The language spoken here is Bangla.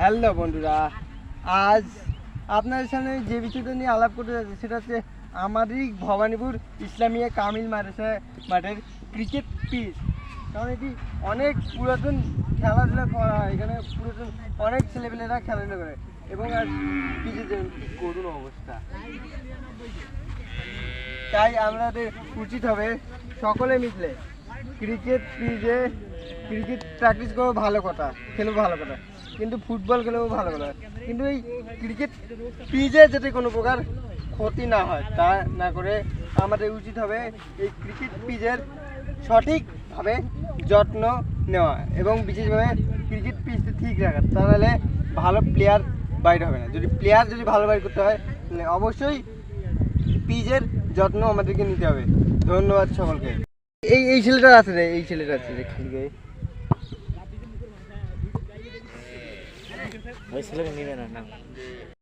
হ্যালো বন্ধুরা, আজ আপনাদের সামনে যে বিষয়টা নিয়ে আলাপ করতে যাচ্ছি সেটা হচ্ছে আমারই ভবানীপুর ইসলামিয়া কামিল মাদ্রাসা মাঠের ক্রিকেট পিচ কারণ এটি অনেক পুরাতন খেলাধুলা করা হয়, এখানে পুরাতন অনেক ছেলেপেলেরা খেলাধুলা করে এবং আর পিচের জন্য কি অবস্থা। তাই আমাদের উচিত হবে সকলে মিশলে ক্রিকেট পিচে ক্রিকেট প্র্যাকটিস করব ভালো কথা। খেলেও ভালো কথা। কিন্তু ফুটবল খেলেও ভালো কথা। কিন্তু এই ক্রিকেট পিজে যাতে কোনো প্রকার ক্ষতি না হয়, তা না করে আমাদের উচিত হবে এই ক্রিকেট পিচের সঠিকভাবে যত্ন নেওয়া এবং বিশেষভাবে ক্রিকেট পিচটা ঠিক রাখা। তাহলে ভালো প্লেয়ার বাইর হবে না। যদি প্লেয়ার যদি ভালো বাইর করতে হয়, তাহলে অবশ্যই পিজের যত্ন আমাদেরকে নিতে হবে। ধন্যবাদ সকলকে। এই এই ছেলেটা আছে রে, এই ছেলেটা আছে রে খালি গায়ে ওই ছেলেকে নিবে না।